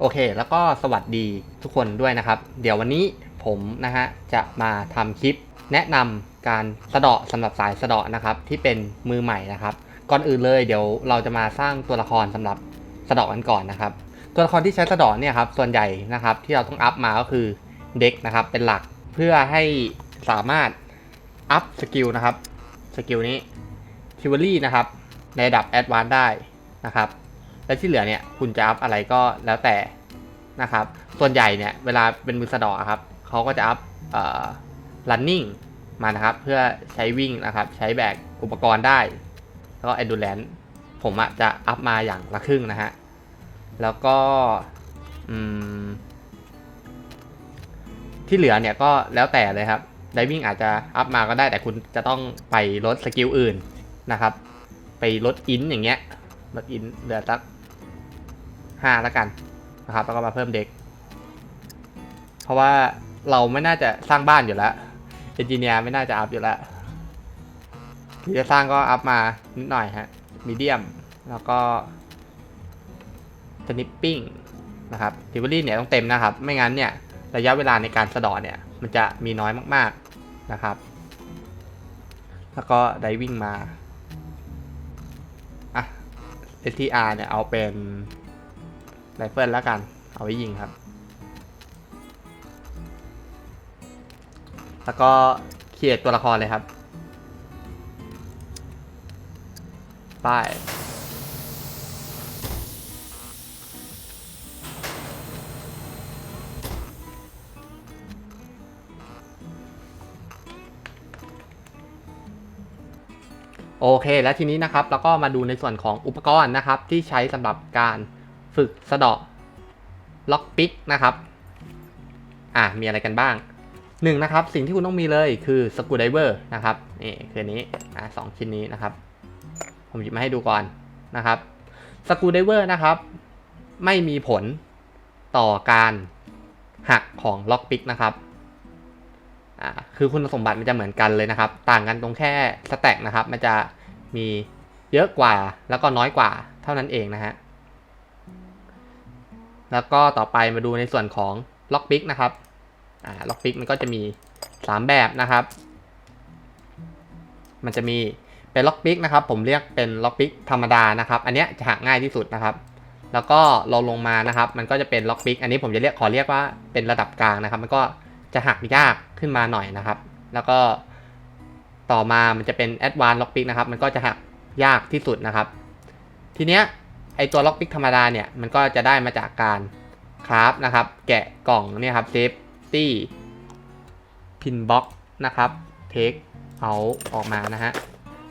โอเค แล้วก็สวัสดีทุกคนด้วยนะครับ เดี๋ยววันนี้ผมนะฮะจะมาทำคลิปแนะนำการสะเดาะสำหรับสายสะเดาะนะครับที่เป็นมือใหม่นะครับก่อนอื่นเลยเดี๋ยวเราจะมาสร้างตัวละครสำหรับสะเดาะกันก่อนนะครับตัวละครที่ใช้สะเดาะเนี่ยครับส่วนใหญ่นะครับที่เราต้องอัพมาก็คือเด็กนะครับเป็นหลักเพื่อให้สามารถอัพสกิลนะครับสกิลนี้ทิวลี่นะครับในระดับแอดวานได้นะครับ และที่เหลือเนี่ยคุณจะอัพอะไรก็แล้วแต่นะครับ ส่วนใหญ่เนี่ยเวลาเป็นมือสะดอกครับเขาก็จะอัพเอ่อ running มานะครับ เพื่อใช้วิ่งนะครับ ใช้แบกอุปกรณ์ได้ แล้วก็ endurance ผมอะจะอัพมาอย่างละครึ่งนะฮะ แล้วก็อืมที่เหลือเนี่ยก็แล้วแต่เลยครับ diving อาจจะอัพมาก็ได้แต่คุณจะต้องไปลดสกิลอื่นนะครับ ไปลดอินอย่างเงี้ยลดอินเหลือสัก ห้าแล้วกันนะครับแล้วก็มาเพิ่มเด็ก เพราะว่าเราไม่น่าจะสร้างบ้านอยู่แล้วเอนจิเนียร์ไม่น่าจะอัพอยู่แล้วที่จะสร้างก็อัพมานิดหน่อยฮะมีเดียมแล้วก็สนิปปิ้งนะครับทิวลี่เนี่ยต้องเต็มนะครับ ไม่งั้นเนี่ยระยะเวลาในการสะเดอเนี่ย มันจะมีน้อยมากๆนะครับ แล้วก็ไดวิ่งมาอะ STR เนี่ยเอาเป็น ไรเฟิลแล้วกัน เอาไว้ยิงครับ แล้วก็เขียดตัวละครเลยครับป้ายโอเค แล้วทีนี้นะครับเราก็มาดูในส่วนของอุปกรณ์นะครับที่ใช้สำหรับการ ฝึกสะเดาะล็อกปิกนะครับ อ่ามีอะไรกันบ้างหนึ่งนะครับ สิ่งที่คุณต้องมีเลยคือสกูไดเวอร์นะครับนี่คือนนี้อ่าสองชิ้นนี้นะครับ ผมหยิบมาให้ดูก่อนนะครับสกูไดเวอร์นะครับ ไม่มีผลต่อการหักของล็อกปิกนะครับอ่าคือคุณสมบัติมันจะเหมือนกันเลยนะครับ ต่างกันตรงแค่สแต็กนะครับ มันจะมีเยอะกว่าแล้วก็น้อยกว่าเท่านั้นเองนะฮะ แล้วก็ต่อไปมาดูในส่วนของล็อกปิกนะครับอ่าล็อกปิกมันก็จะมี 3 แบบนะครับ มันจะมีเป็นล็อกปิกนะครับ ผมเรียกเป็นล็อกปิกธรรมดานะครับ อันเนี้ยจะหักง่ายที่สุดนะครับ แล้วก็เราลงมานะครับ มันก็จะเป็นล็อกปิกอันนี้ผมจะเรียกขอเรียกว่าเป็นระดับกลางนะครับ มันก็จะหักยากขึ้นมาหน่อยนะครับ แล้วก็ต่อมามันจะเป็น Advanced Lockpick นะครับ มันก็จะหักยากที่สุดนะครับ ทีเนี้ย ไอตัว Lockpick ธรรมดาเนี่ยมันก็จะได้มาจากการคราฟนะครับ แกะกล่องเนี่ยครับ Safety Pin Box นะครับ Take เอาออกมานะฮะ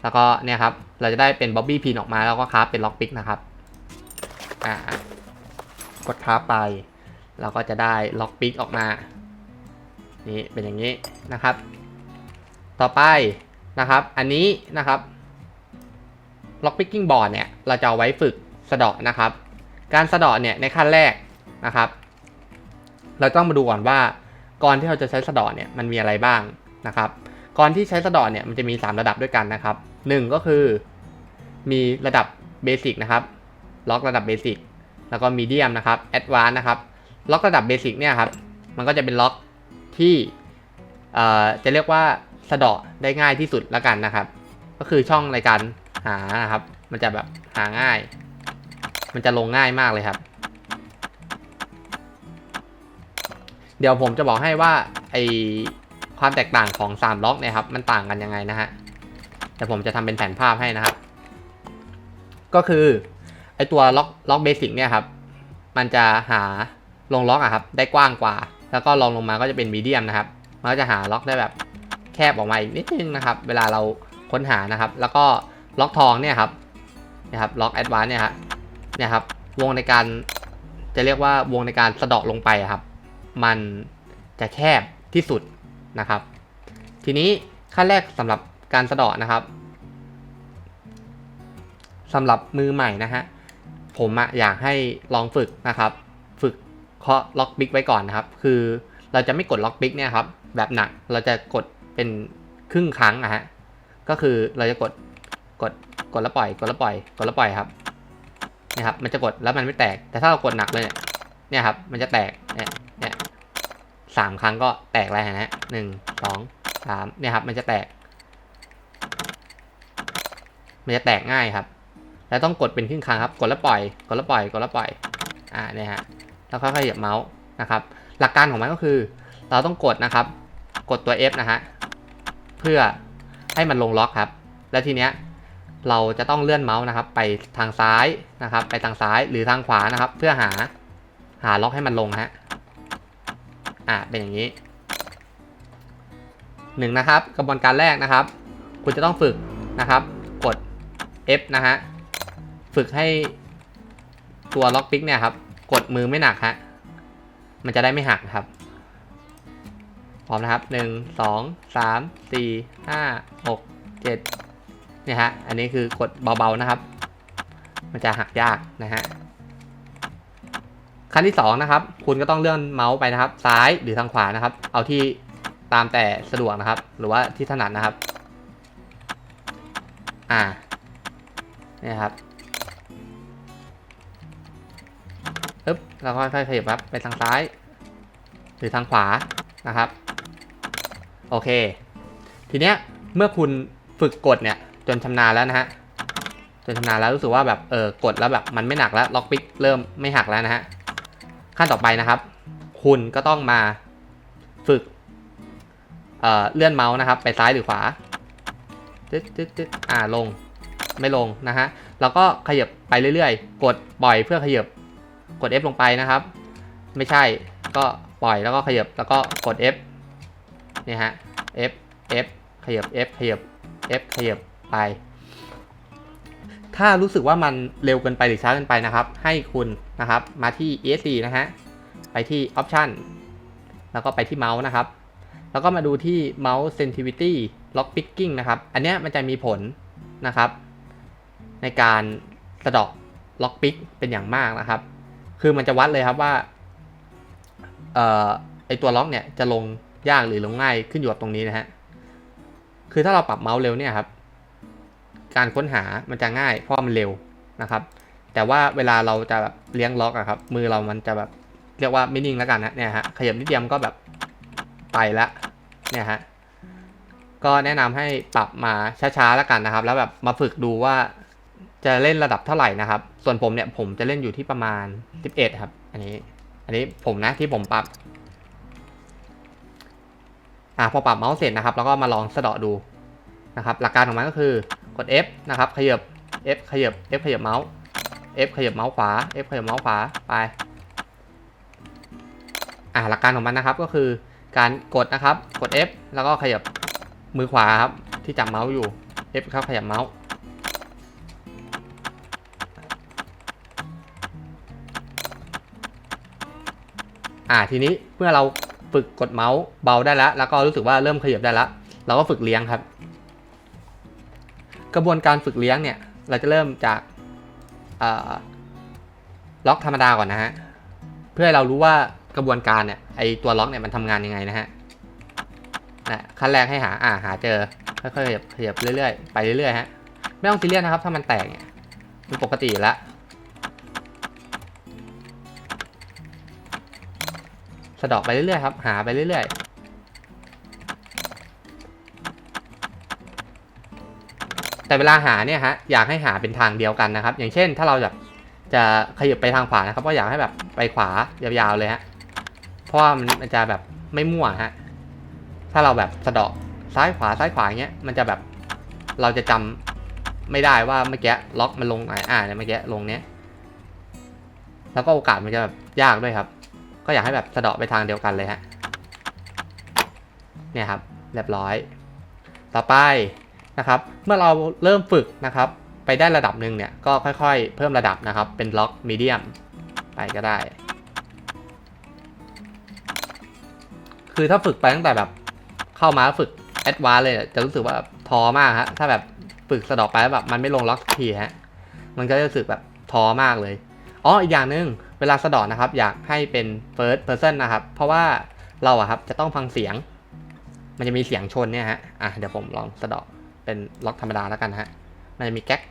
แล้วก็เนี่ยครับเราจะได้เป็น Bobby Pin ออกมาแล้วก็คราฟเป็น Lockpick นะครับอ่ากดคราฟไป เราก็จะได้ Lockpick ออกมานี่เป็นอย่างนี้นะครับ ต่อไปนะครับอันนี้นะครับ lock picking board เนี่ยเราจะเอาไว้ฝึก สะเดาะนะครับ การสะเดาะเนี่ยในขั้นแรกนะครับ เราต้องมาดูก่อนว่าก่อนที่เราจะใช้สะเดาะเนี่ยมันมีอะไรบ้างนะครับก่อนที่ใช้สะเดาะเนี่ยมันจะมี 3 ระดับด้วยกันนะครับ 1 ก็คือมีระดับเบสิกนะครับล็อกระดับเบสิกแล้วก็มีเดียมนะครับแอดวานนะครับล็อกระดับเบสิกเนี่ยครับมันก็จะเป็นล็อกที่จะเรียกว่าสะเดาะได้ง่ายที่สุดแล้วกันนะครับ ก็คือช่องในการหานะครับ มันจะแบบหาง่าย มันจะลงง่ายมากเลยครับ เดี๋ยวผมจะบอกให้ว่าไอความแตกต่างของ 3 ล็อกเนี่ยครับ มันต่างกันยังไงนะฮะแต่ผมจะทำเป็นแผนภาพให้นะครับ ก็คือไอตัวล็อกล็อกเบสิกเนี่ยครับ มันจะหาลงล็อกอะครับ ได้กว้างกว่า แล้วก็ลองลงมาก็จะเป็นมีเดียมนะครับ มันก็จะหาล็อกได้แบบแคบออกมาอีกนิดนึงนะครับ เวลาเราค้นหานะครับ แล้วก็ล็อกทองเนี่ยครับนะครับล็อกแอดวานเนี่ยครับ เนี่ยครับ วงในการจะเรียกว่าวงในการสะเดาะลงไปครับ มันจะแคบที่สุดนะครับ ทีนี้ขั้นแรกสำหรับการสะเดาะนะครับสำหรับมือใหม่นะฮะผมอะอยากให้ลองฝึกนะครับ ฝึกเคาะล็อกบิ๊กไว้ก่อนนะครับ คือเราจะไม่กดล็อกบิ๊กเนี่ยครับ แบบหนักเราจะกดเป็นครึ่งครั้งอะฮะก็คือเราจะกดกดกดแล้วปล่อย กดแล้วปล่อย กดแล้วปล่อยครับ นะครับมันจะกดแล้วมันไม่แตก แต่ถ้าเรากดหนักเลยเนี่ยเนี่ยครับมันจะแตกเนี่ยเนี่ยสามครั้งก็แตกแล้วนะฮะหนึ่งสองสามเนี่ยครับมันจะแตก มันจะแตกง่ายครับ แล้วต้องกดเป็นครึ่งครั้งครับ กดแล้วปล่อยกดแล้วปล่อยกดแล้วปล่อยอ่าเนี่ยฮะแล้วค่อยๆเหยียบเมาส์นะครับ หลักการของมันก็คือ เราต้องกดนะครับ กดตัว F นะฮะเพื่อให้มันลงล็อกครับ แล้วทีเนี้ย เราจะต้องเลื่อนเมาส์นะครับ ไปทางซ้ายนะครับ ไปทางซ้ายหรือทางขวานะครับ เพื่อหาหาล็อกให้มันลงฮะอ่าเป็นอย่างนี้หนึ่งนะครับ กระบวนการแรกนะครับ คุณจะต้องฝึกนะครับ กด F นะฮะฝึกให้ตัวล็อกปิกเนี่ยครับ กดมือไม่หนักฮะมันจะได้ไม่หักครับพร้อมนะครับหนึ่งสองสามสี่ห้าหกเจ็ด เนี่ยฮะ อันนี้คือกดเบาๆนะครับ มันจะหักยากนะฮะ ขั้นที่สองนะครับ คุณก็ต้องเลื่อนเมาส์ไปนะครับ ซ้ายหรือทางขวานะครับ เอาที่ตามแต่สะดวกนะครับ หรือว่าที่ถนัดนะครับ อ่า เนี่ยครับปึ๊บแล้วก็ค่อยๆขยับครับไปทางซ้าย หรือทางขวานะครับ โอเค ทีเนี้ยเมื่อคุณฝึกกดเนี่ย จนชำนาญแล้วนะฮะจนชำนาญแล้วรู้สึกว่าแบบเออกดแล้วแบบมันไม่หนักแล้วล็อกปิกเริ่มไม่หักแล้วนะฮะขั้นต่อไปนะครับ คุณก็ต้องมาฝึกเอ่อเลื่อนเมาส์นะครับ ไปซ้ายหรือขวาตึ๊ดตึ๊ดตึ๊ดอ่าลงไม่ลงนะฮะแล้วก็ขยับไปเรื่อยๆ กดปล่อยเพื่อขยับกด F ลงไปนะครับ ไม่ใช่ก็ปล่อยแล้วก็ขยับแล้วก็กด F นี่ฮะ F F ขยับ F ขยับ F ขยับ ไป ถ้ารู้สึกว่ามันเร็วเกินไปหรือช้าเกินไปนะครับ ให้คุณนะครับมาที่ ESC นะฮะ ไปที่ Option แล้วก็ไปที่เมาส์นะครับ แล้วก็มาดูที่ Mouse Sensitivity Lock Picking นะครับ อันนี้มันจะมีผลนะครับ ในการสะเดาะล็อกปิกเป็นอย่างมากนะครับ คือมันจะวัดเลยครับว่าออไอตัวล็อกเนี่ยจะลงยากหรือลงง่ายขึ้นอยู่กับตรงนี้นะฮะ คือถ้าเราปรับเมาส์เร็วเนี่ยครับ การค้นหามันจะง่ายเพราะมันเร็วนะครับ แต่ว่าเวลาเราจะแบบเลี้ยงล็อกอะครับ มือเรามันจะแบบเรียกว่าไม่นิ่งแล้วกันนะเนี่ยฮะขยับนิดเดียวก็แบบไปละเนี่ยฮะก็แนะนำให้ปรับมาช้าๆแล้วกันนะครับ แล้วแบบมาฝึกดูว่าจะเล่นระดับเท่าไหร่นะครับ ส่วนผมเนี่ยผมจะเล่นอยู่ที่ประมาณ 11 ครับ อันนี้ อันนี้ผมนะที่ผมปรับอ่าพอปรับเมาส์เสร็จนะครับ แล้วก็มาลองสะเดาะดูนะครับ หลักการของมันก็คือ ด F นะครับ ขยับ F ขยับ F ขยับเมาส์ F ขยับเมาส์ขวา F ขยับเมาส์ขวา ไป อ่าหลักการของมันนะครับก็คือการกดนะครับ กด F แล้วก็ขยับมือขวาครับที่จับเมาส์อยู่ F เข้าขยับเมาส์ อ่าทีนี้เมื่อเราฝึกกดเมาส์เบาได้แล้ว แล้วก็รู้สึกว่าเริ่มขยับได้แล้ว เราก็ฝึกเลี้ยงครับ กระบวนการฝึกเลี้ยงเนี่ย เราจะเริ่มจากล็อกธรรมดาก่อนนะฮะ เพื่อให้เรารู้ว่ากระบวนการเนี่ยไอตัวล็อกเนี่ยมันทำงานยังไงนะฮะนะขั้นแรกให้หาอ่าหาเจอค่อยๆขยับขยับเรื่อยๆไปเรื่อยๆฮะไม่ต้องซีเรียสนะครับ ถ้ามันแตกเนี่ยมันปกติแล้วสะดอกไปเรื่อยๆครับ หาไปเรื่อยๆ แต่เวลาหาเนี่ยฮะอยากให้หาเป็นทางเดียวกันนะครับ อย่างเช่นถ้าเราแบบจะขยับไปทางขวานะครับก็อยากให้แบบไปขวายาวๆเลยฮะเพราะว่ามันจะแบบไม่มั่วฮะถ้าเราแบบสะเดาะซ้ายขวาซ้ายขวาอย่างเงี้ยมันจะแบบเราจะจำไม่ได้ว่าเมื่อกี้ล็อกมันลงไหนอ่าเนี่ยเมื่อกี้ลงเนี้ยแล้วก็โอกาสมันจะแบบยากด้วยครับ ก็อยากให้แบบสะเดาะไปทางเดียวกันเลยฮะเนี่ยครับเรียบร้อย ต่อไป นะครับ เมื่อเราเริ่มฝึกนะครับ ไปได้ระดับหนึ่งเนี่ยก็ค่อยๆ เพิ่มระดับนะครับ เป็นล็อกมีเดียมไปก็ได้ คือถ้าฝึกไปตั้งแต่แบบเข้ามาฝึกแอดวานเลยจะรู้สึกว่าท้อมากฮะถ้าแบบฝึกสะดอกไปแล้วแบบมันไม่ลงล็อกทีฮะมันก็จะรู้สึกแบบท้อมากเลยอ๋ออีกอย่างหนึ่งเวลาสะดอนะครับ อยากให้เป็น first person นะครับ เพราะว่าเราอะครับจะต้องฟังเสียง มันจะมีเสียงชนเนี่ยฮะอะเดี๋ยวผมลองสะดอ เป็นล็อกธรรมดาแล้วกันฮะ มันจะมีแก๊ก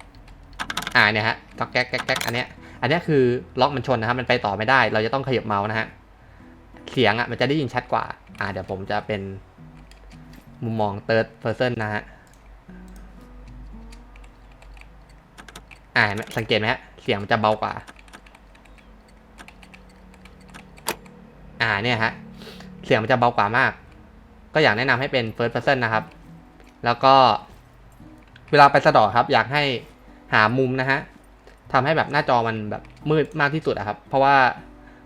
อ่าเนี่ยฮะก็แก๊กแก๊กแก๊กอันเนี้ย อันเนี้ยคือล็อกมันชนนะครับ มันไปต่อไม่ได้ เราจะต้องขยับเมาส์นะฮะ เสียงอะมันจะได้ยินชัดกว่า อ่าเดี๋ยวผมจะเป็นมุมมอง third person นะฮะ อ่าเนไหมสังเกตไหมฮะ เสียงมันจะเบากว่า อ่าเนี่ยฮะ เสียงมันจะเบากว่ามาก ก็อยากแนะนำให้เป็น first person นะครับ แล้วก็ เวลาไปสะเดอครับ อยากให้หามุมนะฮะทำให้แบบหน้าจอมันแบบมืดมากที่สุดอะครับ เพราะว่า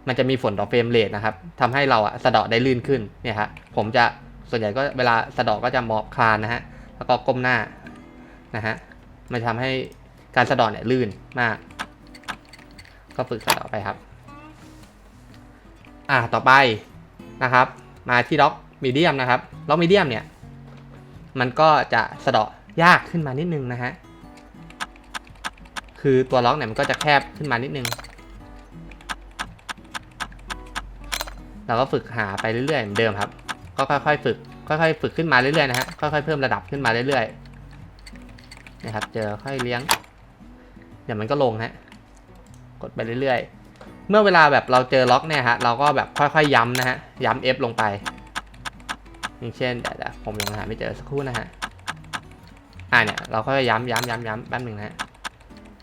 มันจะมีฝนต่อเฟรมเรทนะครับทำให้เราอะสะเดอได้ลื่นขึ้นเนี่ยฮะผมจะส่วนใหญ่ก็เวลาสะเดอก็จะมอบคลานนะฮะแล้วก็ก้มหน้านะฮะมันจะทำให้การสะเดอเนี่ยลื่นมาก ก็ฝึกสะเดอไปครับ อ่าต่อไปนะครับ มาที่ล็อกมีเดียมนะครับล็อกมีเดียมเนี่ย มันก็จะสะเดาะ ยากขึ้นมานิดนึงนะฮะ คือตัวล็อกเนี่ยมันก็จะแคบขึ้นมานิดนึง เราก็ฝึกหาไปเรื่อยๆเหมือนเดิมครับ ก็ค่อยๆฝึก ค่อยๆฝึกขึ้นมาเรื่อยๆนะฮะ ค่อยๆเพิ่มระดับขึ้นมาเรื่อยๆ นะครับ เจอค่อยเลี้ยง เดี๋ยวมันก็ลงฮะ กดไปเรื่อยๆ เมื่อเวลาแบบเราเจอล็อกเนี่ยฮะ เราก็แบบค่อยๆย้ำนะฮะ ย้ำ F ลงไป อย่างเช่นเดี๋ยวผมยังหาไม่เจอสักครู่นะฮะ อ่าเนี่ยเราค่อยๆย้ำย้ำย้ำย้ำแป๊บหนึ่งนะฮะ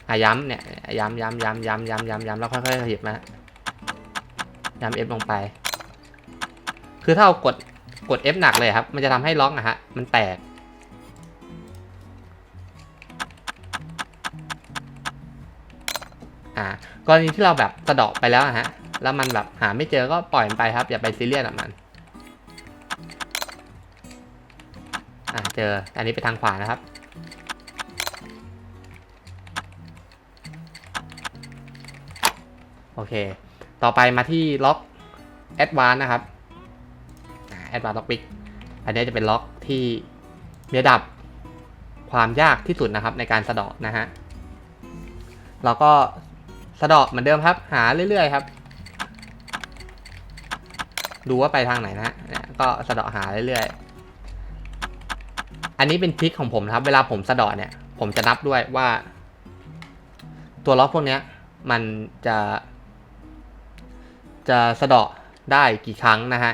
อะย้ำเนี่ยย้ำย้ำย้ำย้ำย้ำย้ำย้ำแล้วค่อยๆขยับนะฮะย้ำ F ลงไป คือถ้าเรากดกด F หนักเลยครับ มันจะทำให้ล็อกนะฮะ มันแตก อ่ากรณีที่เราแบบสะเดาะไปแล้วอะฮะ แล้วมันแบบหาไม่เจอก็ปล่อยมันไปครับ อย่าไปซีเรียสกับมัน อ่าเจอ อันนี้ไปทางขวานะครับ อเค ต่อไปมาที่ล็อก a d v a n c e นะครับอ่า Advanced Lock Pick อันนี้จะเป็นล็อกที่มีระดับความยากที่สุดนะครับในการสะเดาะนะฮะเราก็สะเดาะเหมือนเดิมครับ หาเรื่อยๆครับ ดูว่าไปทางไหนนะฮะเนี่ยก็สะเดาะหาเรื่อยๆ อันนี้เป็นทริคของผมครับ เวลาผมสะเดาะเนี่ย ผมจะนับด้วยว่า ตัวล็อกพวกเนี้ยมันจะ จะสะเดาะได้กี่ครั้งนะฮะ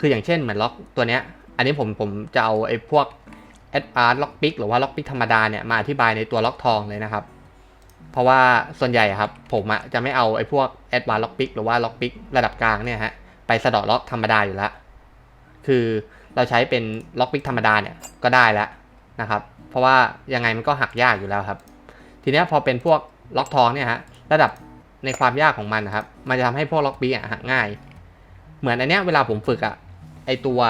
คืออย่างเช่นเหมือนล็อกตัวเนี้ย อันนี้ผมผมจะเอาไอ้พวก a d v a n c e ล็อกปิกหรือว่าล็อกปิกธรรมดาเนี่ยมาอธิบายในตัวล็อกทองเลยนะครับ เพราะว่าส่วนใหญ่ครับผมอะจะไม่เอาไอ้พวก a d v a n c e ล็อกปิกหรือว่าล็อกปิกระดับกลางเนี่ยฮะไปสะเดาะล็อกธรรมดาอยู่แล้วคือเราใช้เป็นล็อกปิกธรรมดาเนี่ยก็ได้แล้วนะครับ เพราะว่ายังไงมันก็หักยากอยู่แล้วครับ ทีนี้พอเป็นพวกล็อกทองเนี่ยฮะระดับ ในความยากของมันนะครับ มันจะทำให้พวกล็อกปิกอะหักง่าย เหมือนอันเนี้ยเวลาผมฝึกอะไอตัว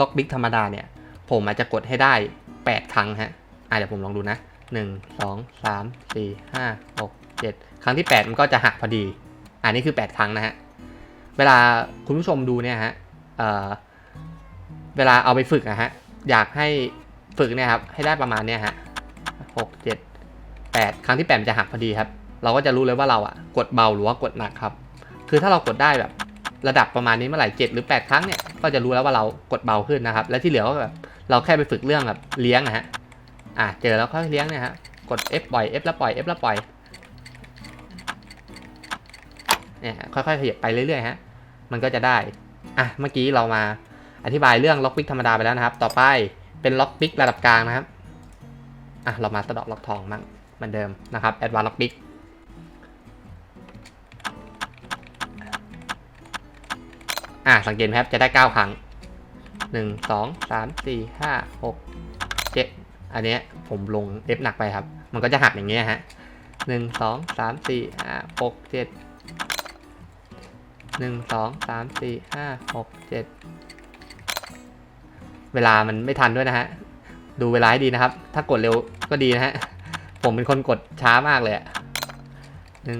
ล็อกปิกธรรมดาเนี่ย ผมอาจจะกดให้ได้ 8 ครั้งฮะอะเดี๋ยวผมลองดูนะ 1 2 3 4 5 6 7 ครั้งที่ 8 มันก็จะหักพอดี อันนี้คือ 8 ครั้งนะฮะ เวลาคุณผู้ชมดูเนี่ยฮะเอ่อเวลาเอาไปฝึกอะฮะ อยากให้ฝึกเนี่ยครับ ให้ได้ประมาณเนี่ยฮะ6 7 8ครั้งที่8มันจะหักพอดีครับ เราก็จะรู้เลยว่าเราอะกดเบาหรือว่ากดหนักครับ คือถ้าเรากดได้แบบระดับประมาณนี้เมื่อไหร่7หรือ 8 ครั้งเนี่ยก็จะรู้แล้วว่าเรากดเบาขึ้นนะครับ และที่เหลือก็แบบเราแค่ไปฝึกเรื่องแบบเลี้ยงนะฮะอะเจอแล้วค่อยเลี้ยงเนี่ยฮะกด F ปล่อย F แล้วปล่อย F แล้วปล่อยเนี่ยค่อยๆขยับไปเรื่อยๆฮะมันก็จะได้อะเมื่อกี้เรามาอธิบายเรื่องล็อกปิกธรรมดาไปแล้วนะครับ ต่อไปเป็นล็อกปิกระดับกลางนะครับอะเรามาสะดอกล็อกทองมั่งเหมือนเดิมนะครับแอดวานล็อกปิก อะสังเกตไหมครับจะได้ 9 ครั้งหนึ่งสองสามสี่ห้าหกเจ็ดอันเนี้ยผมลง F หนักไปครับ มันก็จะหักอย่างเงี้ยฮะหนึ่งสองสามสี่ห้าหกเจ็ดหนึ่งสองสามสี่ห้าหกเจ็ดเวลามันไม่ทันด้วยนะฮะ ดูเวลาให้ดีนะครับ ถ้ากดเร็วก็ดีนะฮะ ผมเป็นคนกดช้ามากเลยอะหนึ่ง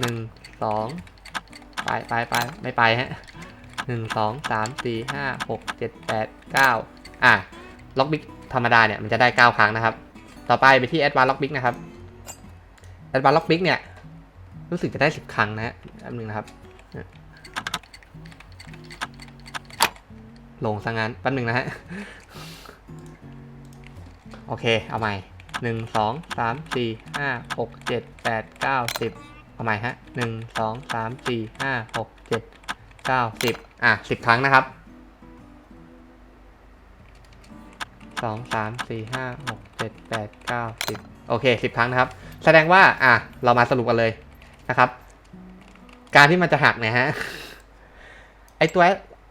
หนึ่งสองไปไปไปไม่ไปฮะ หนึ่งสองสามสี่ห้าหกเจ็ดแปดเก้าอะล็อกบิ๊กธรรมดาเนี่ยมันจะได้เก้าครั้งนะครับ ต่อไปไปที่แอดวานล็อกบิ๊กนะครับแอดวานล็อกบิ๊กเนี่ยรู้สึกจะได้สิบครั้งนะฮะแป๊บนึงนะครับ ลงซะงั้นแป๊บนึงนะฮะ โอเค เอาใหม่หนึ่งสองสามสี่ห้าหกเจ็ดแปดเก้าสิบเอาใหม่ฮะหนึ่งสองสามสี่ห้าหกเจ็ด เก้าสิบอะสิบครั้งนะครับสองสามสี่ห้าหกเจ็ดแปดเก้าสิบโอเคสิบครั้งนะครับ แสดงว่าอะเรามาสรุปกันเลยนะครับ การที่มันจะหักเนี่ยฮะไอตัว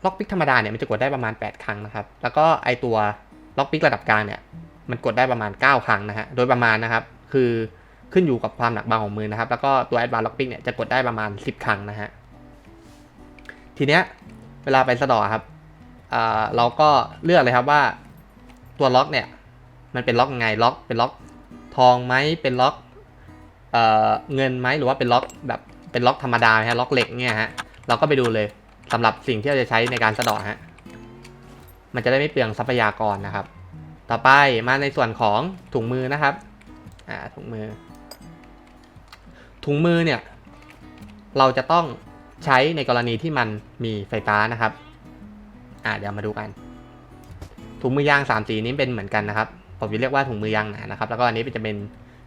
ล็อกปิกธรรมดาเนี่ยมันจะกดได้ประมาณ 8 ครั้งนะครับ แล้วก็ไอตัวล็อกปิกระดับกลางเนี่ย มันกดได้ประมาณ 9 ครั้งนะฮะ โดยประมาณนะครับ คือขึ้นอยู่กับความหนักเบาของมือนะครับ แล้วก็ตัว Advanced Lockpick เนี่ยจะกดได้ประมาณ 10 ครั้งนะฮะ ทีเนี้ยเวลาไปสะดอครับเราก็เลือกเลยครับว่าตัวล็อกเนี่ย มันเป็นล็อกไงล็อกเป็นล็อกทองไหมเป็นล็อกเอเงินไหมหรือว่าเป็นล็อกแบบเป็นล็อกธรรมดาฮะล็อกเหล็กเนี่ยฮะเราก็ไปดูเลยสำหรับสิ่งที่เราจะใช้ในการสะดาะฮะมันจะได้ไม่เปลืองทรัพยากรนะครับ ต่อไปมาในส่วนของถุงมือนะครับอ่าถุงมือ ถุงมือเนี่ย เราจะต้อง ใช้ในกรณีที่มันมีไฟฟ้านะครับ อ่าเดี๋ยวมาดูกัน ถุงมือยางสามสีนี้เป็นเหมือนกันนะครับ ผมจะเรียกว่าถุงมือยางหนานะครับ แล้วก็อันนี้จะเป็น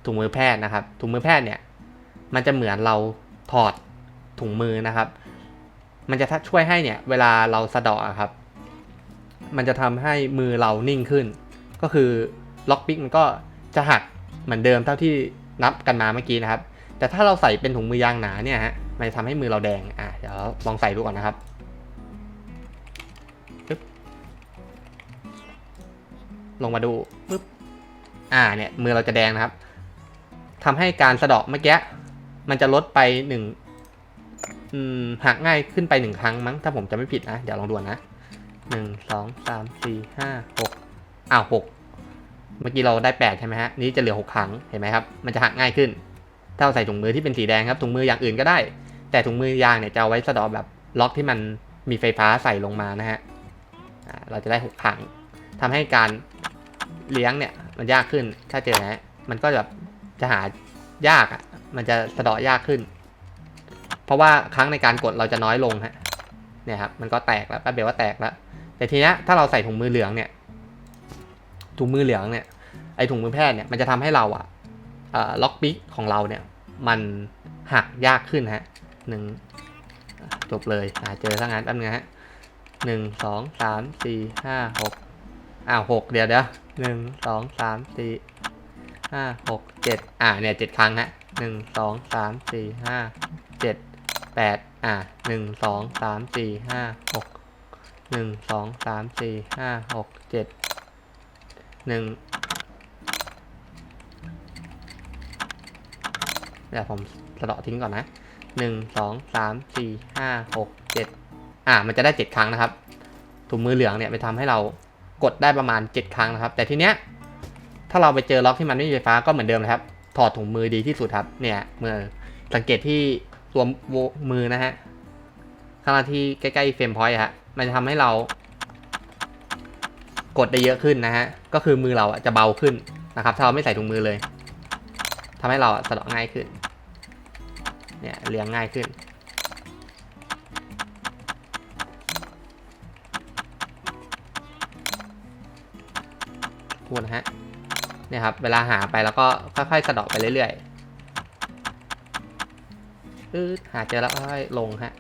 ถุงมือแพทย์นะครับ ถุงมือแพทย์เนี่ย มันจะเหมือนเราถอดถุงมือนะครับ มันจะช่วยให้เนี่ย เวลาเราสะเดาะอะครับ มันจะทำให้มือเรานิ่งขึ้น ก็คือล็อกปิกมันก็จะหักเหมือนเดิมเท่าที่นับกันมาเมื่อกี้นะครับ แต่ถ้าเราใส่เป็นถุงมือยางหนาเนี่ยฮะ มันจะทำให้มือเราแดง อะ เดี๋ยวลองใส่ดูก่อนนะครับปึ๊บลงมาดูปึ๊บ อ่า เนี่ย มือเราจะแดงนะครับทำให้การสะดาะเมื่อกี้ มันจะลดไปหนึ่งหักง่ายขึ้นไปหนึ่งครั้งมั้ง ถ้าผมจะไม่ผิดนะ เดี๋ยวลองดูนะหนึ่งสองสามสี่ห้าหกอ้าวหกเมื่อกี้เราได้แปดใช่ไหมฮะ นี้จะเหลือหกครั้ง เห็นไหมครับ มันจะหักง่ายขึ้นถ้าเราใส่ถุงมือที่เป็นสีแดงครับ ถุงมืออย่างอื่นก็ได้ แต่ถุงมือยางเนี่ยจะเอาไว้สะดาะแบบล็อกที่มันมีไฟฟ้าใส่ลงมานะฮะเราจะได้หกครั้งทำให้การเลี้ยงเนี่ยมันยากขึ้นถ้าเจอนะฮะมันก็แบบจะหายากอะมันจะสะดาะยากขึ้น เพราะว่าครั้งในการกดเราจะน้อยลงฮะเนี่ยครับมันก็แตกแล้วแป๊บเดียวว่าแตกแล้ว แต่ทีนี้ถ้าเราใส่ถุงมือเหลืองเนี่ยถุงมือเหลืองเนี่ยไอถุงมือแพทย์เนี่ยมันจะทำให้เราอะล็อกปิกของเราเนี่ยมันหักยากขึ้นฮะ หนึ่งจบเลยหาเจอทั้งนั้นแป๊บนึงฮะหนึ่งสองสามสี่ห้าหกอ้าวหกเดี๋ยวเดี๋ยวหนึ่งสองสามสี่ห้าหกเจ็ดอ่าเนี่ยเจ็ดครั้งฮะหนึ่งสองสามสี่ห้าเจ็ดแปดอ่าหนึ่งสองสามสี่ห้าหกหนึ่งสองสามสี่ห้าหกเจ็ดหนึ่งเดี๋ยวผมสะเดาะทิ้งก่อนนะ หนึ่งสองสามสี่ห้าหกเจ็ดอ่ามันจะได้เจ็ดครั้งนะครับ ถุงมือเหลืองเนี่ยไปทำให้เรากดได้ประมาณเจ็ดครั้งนะครับ แต่ทีเนี้ยถ้าเราไปเจอล็อกที่มันไม่มีไฟฟ้าก็เหมือนเดิมนะครับ ถอดถุงมือดีที่สุดครับ เนี่ยเมื่อสังเกตที่ตัวมือนะฮะข้างล่างที่ใกล้ๆเฟรมพอยต์ฮะมันจะทำให้เรากดได้เยอะขึ้นนะฮะ ก็คือมือเราอะจะเบาขึ้นนะครับ ถ้าเราไม่ใส่ถุงมือเลยทำให้เราอะสะดาะง่ายขึ้น เนี่ยเลี้ยงง่ายขึ้นพูนะฮะเนี่ยครับ เวลาหาไปแล้วก็ค่อยๆสะเดาะไปเรื่อยๆอืหาเจอแล้วค่อยลงฮะ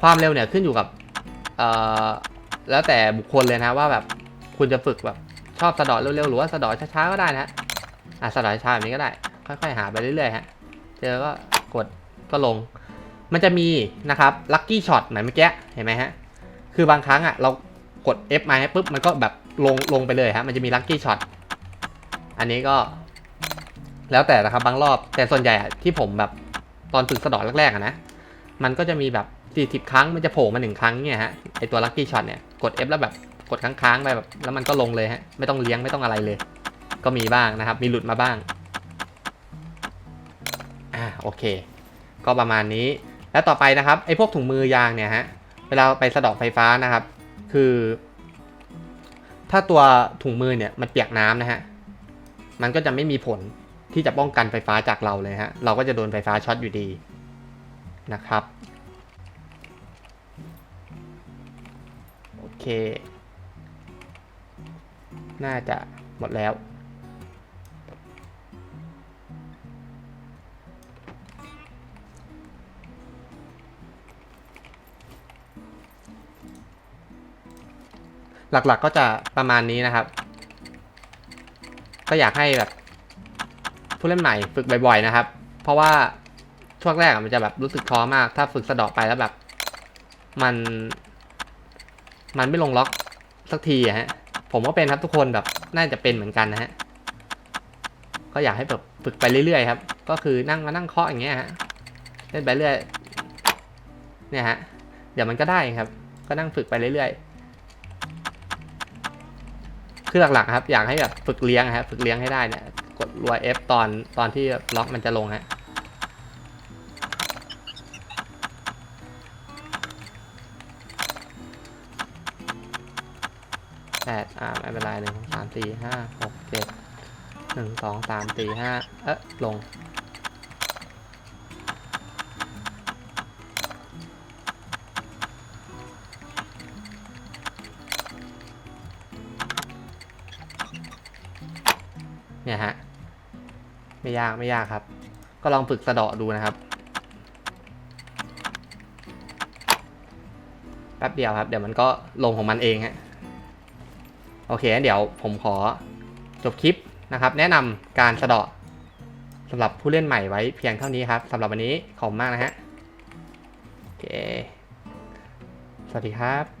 ความเร็วเนี่ยขึ้นอยู่กับเอ่อแล้วแต่บุคคลเลยนะว่าแบบคุณจะฝึกแบบชอบสะเดาะเร็วๆหรือว่าสะเดาะช้าๆก็ได้นะ อะสะเดาะช้าแบบนี้ก็ได้ ค่อยๆหาไปเรื่อยๆฮะ เจอก็กดก็ลง มันจะมีนะครับลัคกี้ช็อตเหมือนเมื่อกี้เห็นไหมฮะ คือบางครั้งอะเรากด F มาให้ปุ๊บมันก็แบบลงลงไปเลยฮะ มันจะมีลัคกี้ช็อต อันนี้ก็ แล้วแต่นะครับบางรอบ แต่ส่วนใหญ่อะที่ผมแบบตอนฝึกสะดาะแรกๆอะนะ มันก็จะมีแบบ 40 ครั้งมันจะโผล่มาหนึ่งครั้งเนี่ยฮะ ไอตัวลัคกี้ช็อตเนี่ย กด F แล้วแบบกดค้างๆไปแบบ แล้วมันก็ลงเลยฮะ ไม่ต้องเลี้ยงไม่ต้องอะไรเลย ก็มีบ้างนะครับ มีหลุดมาบ้าง อ่าโอเค ก็ประมาณนี้ แล้วต่อไปนะครับไอพวกถุงมือยางเนี่ยฮะ เวลาไปสะดอกไฟฟ้านะครับ คือ ถ้าตัวถุงมือเนี่ยมันเปียกน้ำนะฮะ มันก็จะไม่มีผลที่จะป้องกันไฟฟ้าจากเราเลยฮะ เราก็จะโดนไฟฟ้าช็อตอยู่ดีนะครับ โอเค น่าจะหมดแล้ว หลักๆก็จะประมาณนี้นะครับ ก็อยากให้แบบผู้เล่นใหม่ฝึกบ่อยๆนะครับ เพราะว่าช่วงแรกมันจะแบบรู้สึกท้อมาก ถ้าฝึกสะดาะไปแล้วแบบ มัน มันไม่ลงล็อกสักทีอะฮะ ผมก็เป็นครับทุกคนแบบน่าจะเป็นเหมือนกันนะฮะ ก็อยากให้แบบฝึกไปเรื่อยๆครับ ก็คือนั่งมานั่งเคาะอย่างเงี้ยฮะเล่นไปเรื่อย เนี่ยฮะ เดี๋ยวมันก็ได้ครับ ก็นั่งฝึกไปเรื่อยๆ คือหลักๆครับ อยากให้แบบฝึกเลี้ยงครับฝึกเลี้ยงให้ได้เนี่ย กดรัว F ตอนตอนที่ล็อกมันจะลงฮะแปดอ่าไม่เป็นไรหนึ่งสองสามสี่ห้าหกเจ็ดหนึ่งสองสามสี่ห้าเอ๊ะลง เนี่ยฮะ ไม่ยากไม่ยากครับ ก็ลองฝึกสะเดาะดูนะครับ แป๊บเดียวครับ เดี๋ยวมันก็ลงของมันเองฮะ โอเคเดี๋ยวผมขอจบคลิปนะครับ แนะนำการสะเดาะสำหรับผู้เล่นใหม่ไว้เพียงเท่านี้ครับสำหรับวันนี้ขอบมากนะฮะโอเค สวัสดีครับ